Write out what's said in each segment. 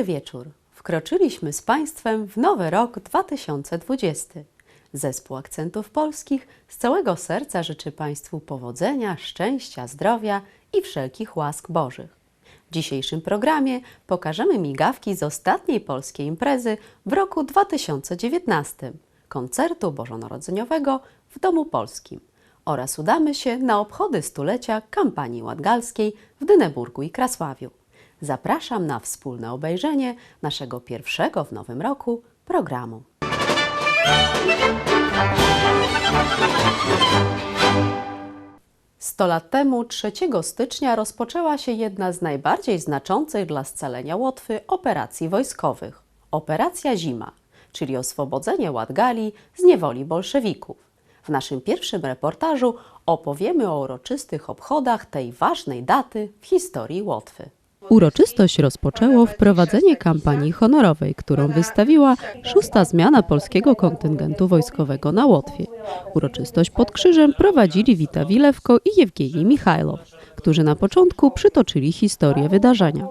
Dobry wieczór. Wkroczyliśmy z Państwem w nowy rok 2020. Zespół Akcentów Polskich z całego serca życzy Państwu powodzenia, szczęścia, zdrowia i wszelkich łask Bożych. W dzisiejszym programie pokażemy migawki z ostatniej polskiej imprezy w roku 2019 koncertu bożonarodzeniowego w Domu Polskim oraz udamy się na obchody stulecia kampanii ładgalskiej w Dyneburgu i Krasławiu. Zapraszam na wspólne obejrzenie naszego pierwszego w nowym roku programu. Sto lat temu, 3 stycznia, rozpoczęła się jedna z najbardziej znaczących dla scalenia Łotwy operacji wojskowych Operacja Zima, czyli oswobodzenie Ładgali z niewoli bolszewików. W naszym pierwszym reportażu opowiemy o uroczystych obchodach tej ważnej daty w historii Łotwy. Uroczystość rozpoczęło wprowadzenie kampanii honorowej, którą wystawiła szósta zmiana polskiego kontyngentu wojskowego na Łotwie. Uroczystość pod krzyżem prowadzili Wita Wilewko i Jewgenij Michajlow, którzy na początku przytoczyli historię wydarzenia.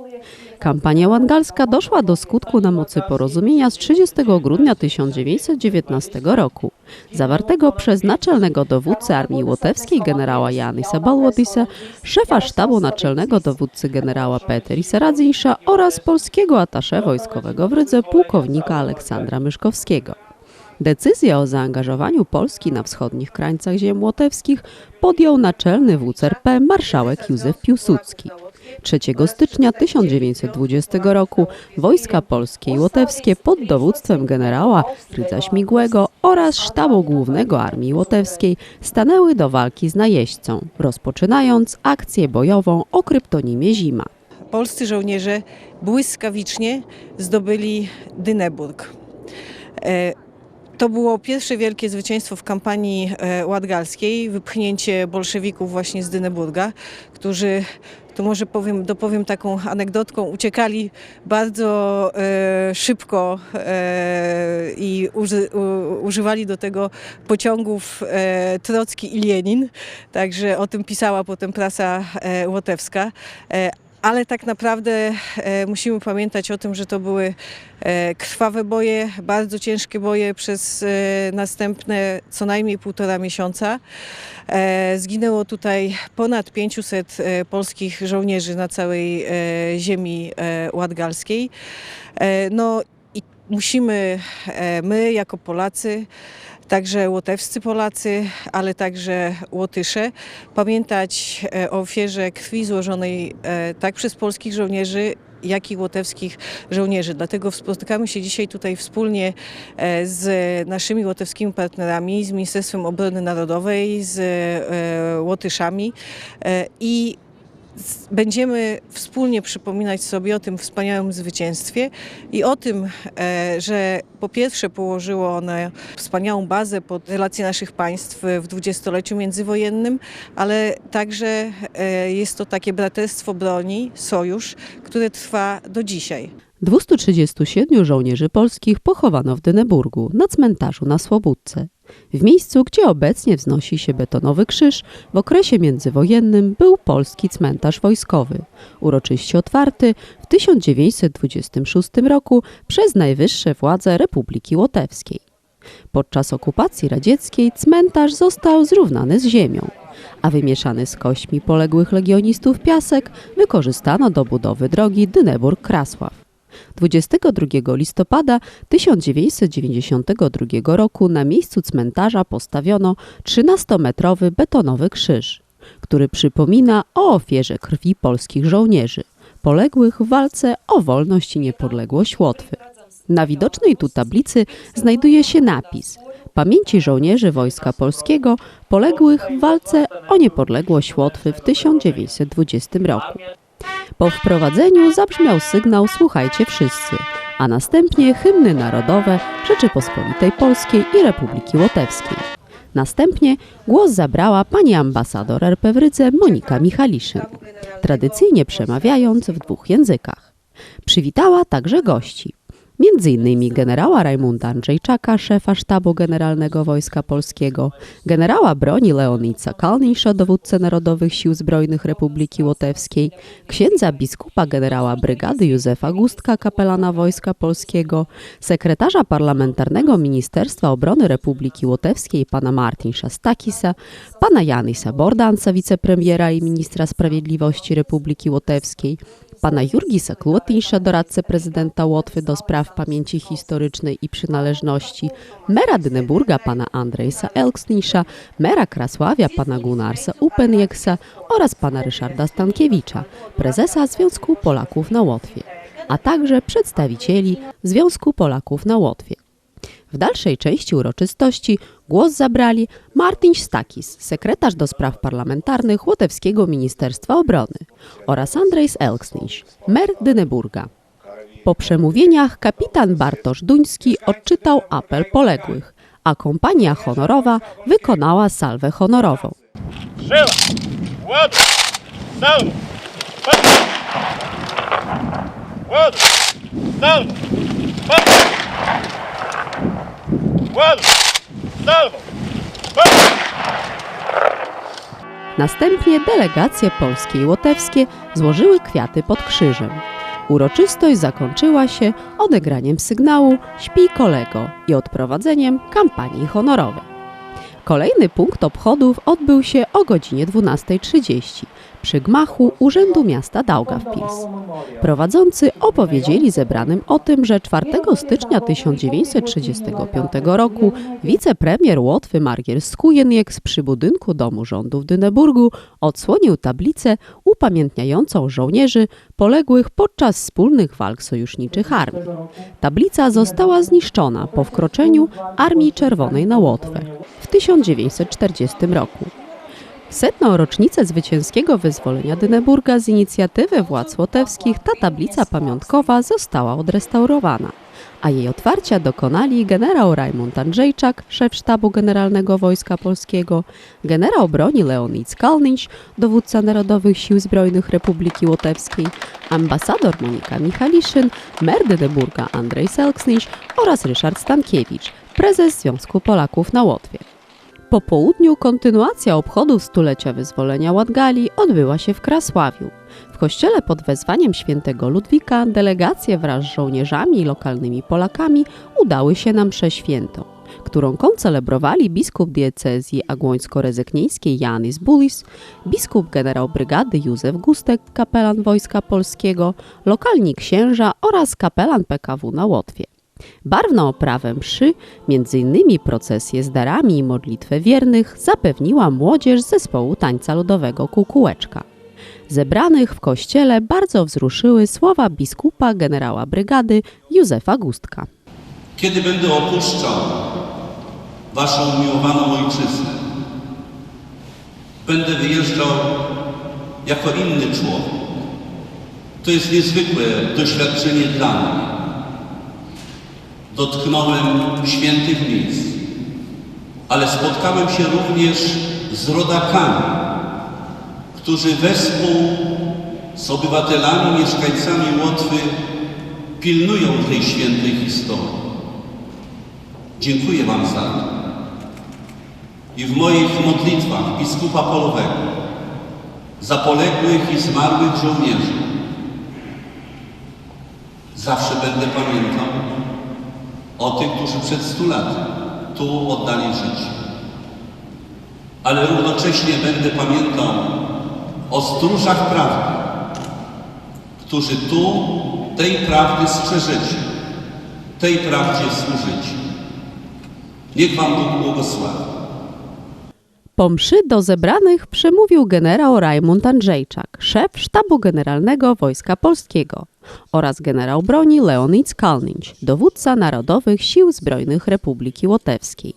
Kampania łangalska doszła do skutku na mocy porozumienia z 30 grudnia 1919 roku, zawartego przez naczelnego dowódcę Armii Łotewskiej generała Janisa Balłotisa, szefa sztabu naczelnego dowódcy generała Peterisa Radzinsza oraz polskiego atasze wojskowego w Rydze pułkownika Aleksandra Myszkowskiego. Decyzję o zaangażowaniu Polski na wschodnich krańcach ziem łotewskich podjął naczelny wódz RP marszałek Józef Piłsudski. 3 stycznia 1920 roku wojska polskie i łotewskie pod dowództwem generała Rydza Śmigłego oraz sztabu głównego Armii Łotewskiej stanęły do walki z najeźdźcą, rozpoczynając akcję bojową o kryptonimie Zima. polscy żołnierze błyskawicznie zdobyli Dyneburg. To było pierwsze wielkie zwycięstwo w kampanii e, ładgalskiej, wypchnięcie bolszewików właśnie z Dyneburga, którzy, to może powiem, dopowiem taką anegdotką, uciekali bardzo e, szybko e, i uży, u, używali do tego pociągów e, Trocki i Lenin, także o tym pisała potem prasa e, łotewska. E, ale tak naprawdę e, musimy pamiętać o tym, że to były e, krwawe boje, bardzo ciężkie boje przez e, następne co najmniej półtora miesiąca. Zginęło tutaj ponad 500 e, polskich żołnierzy na całej ziemi ładgalskiej. No i musimy my jako Polacy także łotewscy Polacy, ale także Łotysze, pamiętać e, o ofierze krwi złożonej e, tak przez polskich żołnierzy, jak i łotewskich żołnierzy. Dlatego spotykamy się dzisiaj tutaj wspólnie e, z naszymi łotewskimi partnerami, z Ministerstwem Obrony Narodowej, z Łotyszami i będziemy wspólnie przypominać sobie o tym wspaniałym zwycięstwie i o tym, e, że po pierwsze położyło one wspaniałą bazę pod relacje naszych państw w dwudziestoleciu międzywojennym, ale także e, jest to takie braterstwo broni, sojusz, które trwa do dzisiaj. 237 żołnierzy polskich pochowano w Dyneburgu na cmentarzu na Słobódce. W miejscu, gdzie obecnie wznosi się betonowy krzyż, w okresie międzywojennym był polski cmentarz wojskowy, uroczyście otwarty w 1926 roku przez najwyższe władze Republiki Łotewskiej. Podczas okupacji radzieckiej cmentarz został zrównany z ziemią, a wymieszany z kośćmi poległych legionistów piasek wykorzystano do budowy drogi Dyneburg-Krasław. 22 listopada 1992 roku na miejscu cmentarza postawiono 13-metrowy betonowy krzyż, który przypomina o ofierze krwi polskich żołnierzy, poległych w walce o wolność i niepodległość Łotwy. Na widocznej tu tablicy znajduje się napis Pamięci żołnierzy Wojska Polskiego poległych w walce o niepodległość Łotwy w 1920 roku. Po wprowadzeniu zabrzmiał sygnał Słuchajcie wszyscy, a następnie hymny narodowe Rzeczypospolitej Polskiej i Republiki Łotewskiej. Następnie głos zabrała pani ambasador RP w Rydze Monika Michaliszyn, tradycyjnie przemawiając w dwóch językach. Przywitała także gości. m.in. generała Rajmunda Andrzejczaka, szefa Sztabu Generalnego Wojska Polskiego, generała broni Leonica Kalnisza, dowódcę Narodowych Sił Zbrojnych Republiki Łotewskiej, księdza biskupa generała brygady Józefa Gustka, kapelana Wojska Polskiego, sekretarza parlamentarnego Ministerstwa Obrony Republiki Łotewskiej pana Martin Szastakisa, pana Janisa Bordanca, wicepremiera i ministra sprawiedliwości Republiki Łotewskiej, pana Jurgisa Klotyńsza, doradcę prezydenta Łotwy do spraw pamięci historycznej i przynależności, mera Dyneburga pana Andrejsa Elksnisza, mera Krasławia pana Gunarsa Upenieksa oraz pana Ryszarda Stankiewicza, prezesa Związku Polaków na Łotwie, a także przedstawicieli Związku Polaków na Łotwie. W dalszej części uroczystości głos zabrali Martin Stakis, sekretarz do spraw parlamentarnych Łotewskiego Ministerstwa Obrony oraz Andrzejs Elksniś, mer Dyneburga. Po przemówieniach kapitan Bartosz Duński odczytał apel poległych, a kompania honorowa wykonała salwę honorową. Żyła! Ład! Salwa! Patrz! Ład! Salwa! Patrz! Następnie delegacje polskie i łotewskie złożyły kwiaty pod krzyżem. Uroczystość zakończyła się odegraniem sygnału Śpij kolego i odprowadzeniem kampanii honorowej. Kolejny punkt obchodów odbył się o godzinie 12.30 przy gmachu Urzędu Miasta Daugavpils. Prowadzący opowiedzieli zebranym o tym, że 4 stycznia 1935 roku wicepremier Łotwy Margier Skujenieks przy budynku Domu Rządu w Dyneburgu odsłonił tablicę upamiętniającą żołnierzy poległych podczas wspólnych walk sojuszniczych armii. Tablica została zniszczona po wkroczeniu Armii Czerwonej na Łotwę 1940 roku. W setną rocznicę zwycięskiego wyzwolenia Dyneburga z inicjatywy władz łotewskich ta tablica pamiątkowa została odrestaurowana, a jej otwarcia dokonali generał Rajmund Andrzejczak, szef Sztabu Generalnego Wojska Polskiego, generał broni Leonid Skalnyś, dowódca Narodowych Sił Zbrojnych Republiki Łotewskiej, ambasador Monika Michaliszyn, mer Dyneburga Andrzej Selksnyś oraz Ryszard Stankiewicz, prezes Związku Polaków na Łotwie. Po południu kontynuacja obchodów stulecia wyzwolenia Ładgali odbyła się w Krasławiu. W kościele pod wezwaniem świętego Ludwika delegacje wraz z żołnierzami i lokalnymi Polakami udały się na mszę świętą, którą koncelebrowali biskup diecezji agłońsko-rezyknieńskiej Janis Bulis, biskup generał brygady Józef Gustek, kapelan Wojska Polskiego, lokalni księża oraz kapelan PKW na Łotwie. Barwną oprawę mszy, m.in. procesję z darami i modlitwę wiernych, zapewniła młodzież zespołu tańca ludowego Kukułeczka. Zebranych w kościele bardzo wzruszyły słowa biskupa generała brygady Józefa Gustka. Kiedy będę opuszczał Waszą umiłowaną ojczyznę, będę wyjeżdżał jako inny człowiek. To jest niezwykłe doświadczenie dla mnie. Dotknąłem świętych miejsc, ale spotkałem się również z rodakami, którzy wespół z obywatelami, mieszkańcami Łotwy pilnują tej świętej historii. Dziękuję Wam za to. I w moich modlitwach biskupa polowego za poległych i zmarłych żołnierzy zawsze będę pamiętał o tych, którzy przed stu laty tu oddali życie. Ale równocześnie będę pamiętał o stróżach prawdy, którzy tu tej prawdy strzeżecie, tej prawdzie służycie. Niech Wam Bóg błogosławi. Po mszy do zebranych przemówił generał Rajmund Andrzejczak, szef Sztabu Generalnego Wojska Polskiego oraz generał broni Leonid Skalnyć, dowódca Narodowych Sił Zbrojnych Republiki Łotewskiej.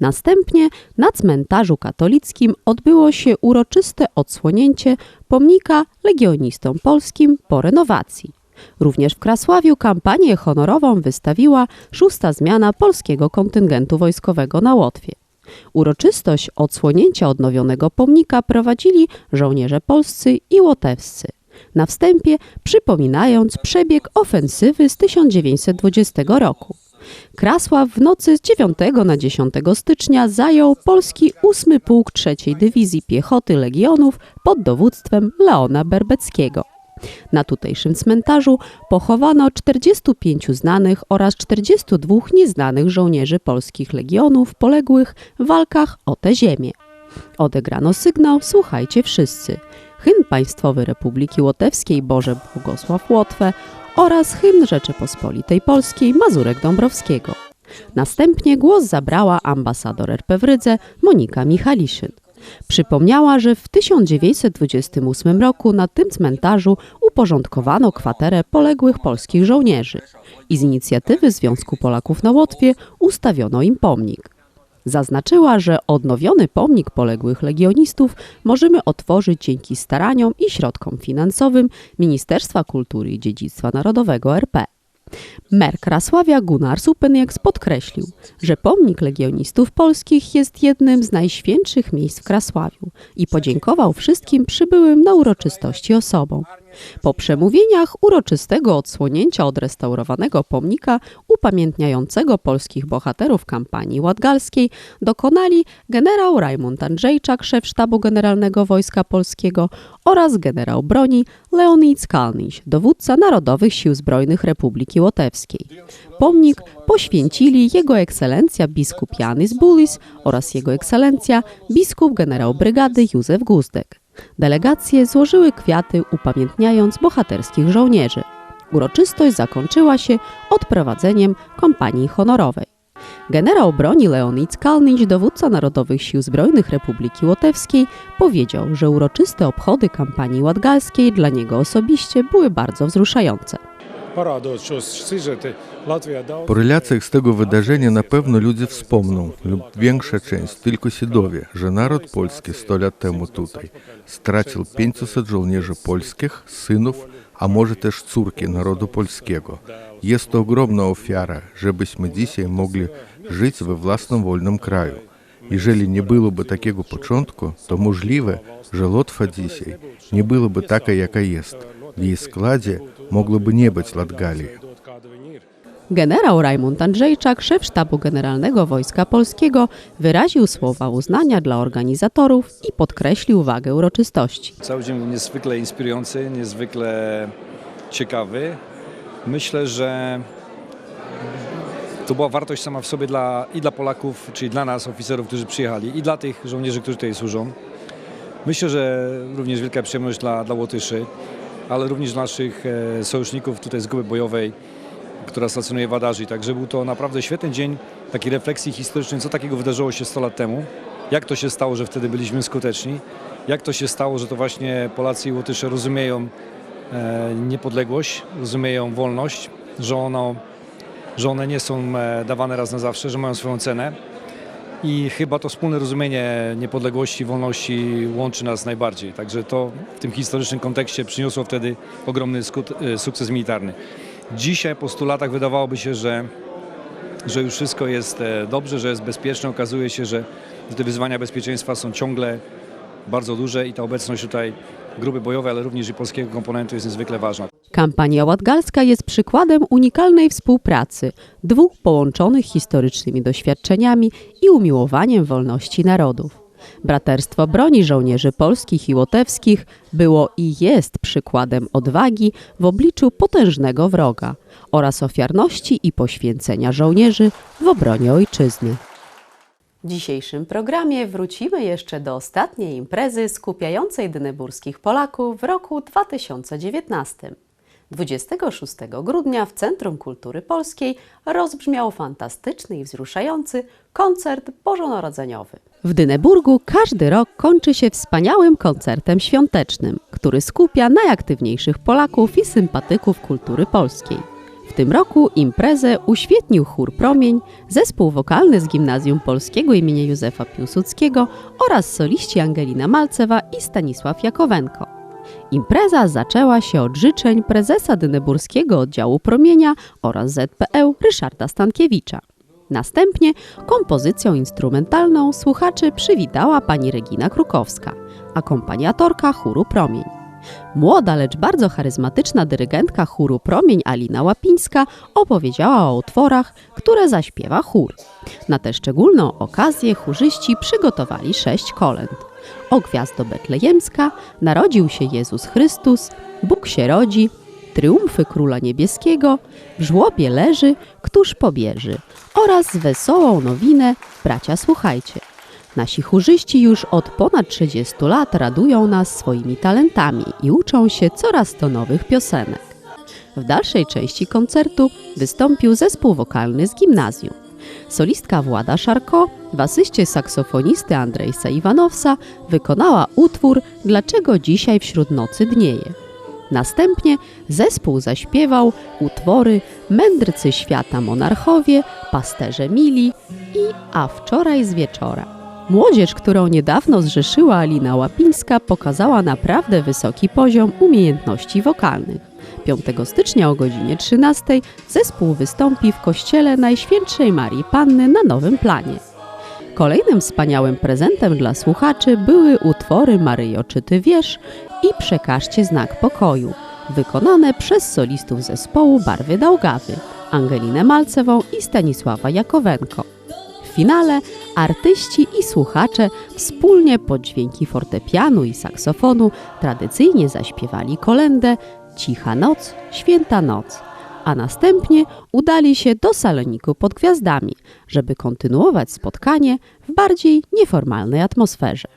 Następnie na cmentarzu katolickim odbyło się uroczyste odsłonięcie pomnika legionistom polskim po renowacji. Również w Krasławiu kampanię honorową wystawiła szósta zmiana polskiego kontyngentu wojskowego na Łotwie. Uroczystość odsłonięcia odnowionego pomnika prowadzili żołnierze polscy i łotewscy. Na wstępie przypominając przebieg ofensywy z 1920 roku. Krasław w nocy z 9 na 10 stycznia zajął polski 8 Pułk III Dywizji Piechoty Legionów pod dowództwem Leona Berbeckiego. Na tutejszym cmentarzu pochowano 45 znanych oraz 42 nieznanych żołnierzy polskich legionów poległych w walkach o tę ziemię. Odegrano sygnał Słuchajcie wszyscy, hymn państwowy Republiki Łotewskiej Boże Błogosław Łotwę oraz hymn Rzeczypospolitej Polskiej Mazurek Dąbrowskiego. Następnie głos zabrała ambasador RP w Rydze Monika Michaliszyn. Przypomniała, że w 1928 roku na tym cmentarzu uporządkowano kwaterę poległych polskich żołnierzy i z inicjatywy Związku Polaków na Łotwie ustawiono im pomnik. Zaznaczyła, że odnowiony pomnik poległych legionistów możemy otworzyć dzięki staraniom i środkom finansowym Ministerstwa Kultury i Dziedzictwa Narodowego RP. Mer Krasławia Gunnar Supenieks podkreślił, że pomnik legionistów polskich jest jednym z najświętszych miejsc w Krasławiu i podziękował wszystkim przybyłym na uroczystości osobom. Po przemówieniach uroczystego odsłonięcia odrestaurowanego pomnika upamiętniającego polskich bohaterów kampanii ładgalskiej dokonali generał Rajmund Andrzejczak, szef Sztabu Generalnego Wojska Polskiego oraz generał broni Leonid Skalniś, dowódca Narodowych Sił Zbrojnych Republiki Łotewskiej. Pomnik poświęcili Jego Ekscelencja biskup Janis Bulis oraz Jego Ekscelencja biskup generał brygady Józef Guzdek. Delegacje złożyły kwiaty upamiętniając bohaterskich żołnierzy. Uroczystość zakończyła się odprowadzeniem kompanii honorowej. Generał broni Leonid Skalnić, dowódca Narodowych Sił Zbrojnych Republiki Łotewskiej, powiedział, że uroczyste obchody kampanii ładgalskiej dla niego osobiście były bardzo wzruszające. Parādot šos sižeti Latvijā daudz. Po relacjach z tego wydarzenia na pewno ludzie wspomną, lub większa część tylko się dowie, że naród polski 100 lat temu tutaj stracił 500 żołnierzy polskich, synów, a może też córki narodu polskiego. Jest to Jeżeli nie byłoby takiego początku, to możliwe, że Łotwa dzisiaj nie byłaby taka, jaka jest. W jej składzie mogłoby nie być Latgalii. Dot kāda viņi ir. Generał Rajmund Andrzejczak, szef Sztabu Generalnego Wojska Polskiego, wyraził słowa uznania dla organizatorów i podkreślił wagę uroczystości. Cały dzień był niezwykle inspirujący, niezwykle ciekawy. Myślę, że to była wartość sama w sobie dla, i dla Polaków, czyli dla nas, oficerów, którzy przyjechali, i dla tych żołnierzy, którzy tutaj służą. Myślę, że również wielka przyjemność dla, dla Łotyszy, ale również dla naszych e, sojuszników tutaj z grupy bojowej, która stacjonuje w Adarzy. Także był to naprawdę świetny dzień takiej refleksji historycznej, co takiego wydarzyło się 100 lat temu, jak to się stało, że wtedy byliśmy skuteczni, jak to się stało, że to właśnie Polacy i Łotysze rozumieją e, niepodległość, rozumieją wolność, że, ono, że one nie są e, dawane raz na zawsze, że mają swoją cenę. I chyba to wspólne rozumienie niepodległości, wolności łączy nas najbardziej. Także to w tym historycznym kontekście przyniosło wtedy ogromny e, sukces militarny. Dzisiaj po 100 latach wydawałoby się, że, że już wszystko jest e, dobrze, że jest bezpieczne. Okazuje się, że te wyzwania bezpieczeństwa są ciągle bardzo duże i ta obecność tutaj grupy bojowej, ale również i polskiego komponentu jest niezwykle ważna. Kampania ładgalska jest przykładem unikalnej współpracy dwóch połączonych historycznymi doświadczeniami i umiłowaniem wolności narodów. Braterstwo broni żołnierzy polskich i łotewskich było i jest przykładem odwagi w obliczu potężnego wroga oraz ofiarności i poświęcenia żołnierzy w obronie ojczyzny. W dzisiejszym programie wrócimy jeszcze do ostatniej imprezy skupiającej dyneburskich Polaków w roku 2019. 26 grudnia w Centrum Kultury Polskiej rozbrzmiał fantastyczny i wzruszający koncert bożonarodzeniowy. W Dyneburgu każdy rok kończy się wspaniałym koncertem świątecznym, który skupia najaktywniejszych Polaków i sympatyków kultury polskiej. W tym roku imprezę uświetnił chór Promień, zespół wokalny z Gimnazjum Polskiego im. Józefa Piłsudskiego oraz soliści Angelina Malcewa i Stanisław Jakowenko. Impreza zaczęła się od życzeń prezesa Dyneburskiego Oddziału Promienia oraz ZPE Ryszarda Stankiewicza. Następnie kompozycją instrumentalną słuchaczy przywitała pani Regina Krukowska, akompaniatorka chóru Promień. Młoda, lecz bardzo charyzmatyczna dyrygentka chóru Promień Alina Łapińska opowiedziała o utworach, które zaśpiewa chór. Na tę szczególną okazję chórzyści przygotowali sześć kolęd. O Gwiazdo Betlejemska, Narodził się Jezus Chrystus, Bóg się rodzi, Triumfy Króla Niebieskiego, W żłobie leży, któż pobieży oraz wesołą nowinę Bracia słuchajcie. Nasi chórzyści już od ponad 30 lat radują nas swoimi talentami i uczą się coraz to nowych piosenek. W dalszej części koncertu wystąpił zespół wokalny z gimnazjum. Solistka Włada Szarko w asyście saksofonisty Andrzejsa Iwanowsa wykonała utwór Dlaczego dzisiaj wśród nocy dnieje. Następnie zespół zaśpiewał utwory Mędrcy świata monarchowie, Pasterze mili i A wczoraj z wieczora. Młodzież, którą niedawno zrzeszyła Alina Łapińska, pokazała naprawdę wysoki poziom umiejętności wokalnych. 5 stycznia o godzinie 13 zespół wystąpi w kościele Najświętszej Marii Panny na Nowym Planie. Kolejnym wspaniałym prezentem dla słuchaczy były utwory Maryjo, czy ty wiesz i Przekażcie znak pokoju, wykonane przez solistów zespołu Barwy Daugawy, Angelinę Malcewą i Stanisława Jakowenko. W finale artyści i słuchacze wspólnie pod dźwięki fortepianu i saksofonu tradycyjnie zaśpiewali kolendę Cicha noc, święta noc, a następnie udali się do saloniku pod gwiazdami, żeby kontynuować spotkanie w bardziej nieformalnej atmosferze.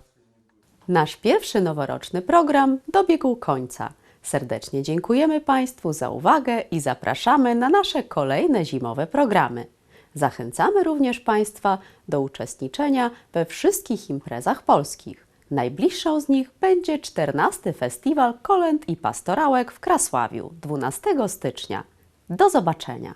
Nasz pierwszy noworoczny program dobiegł końca. Serdecznie dziękujemy Państwu za uwagę i zapraszamy na nasze kolejne zimowe programy. Zachęcamy również Państwa do uczestniczenia we wszystkich imprezach polskich. Najbliższą z nich będzie 14 Festiwal Kolęd i Pastorałek w Krasławiu 12 stycznia. Do zobaczenia!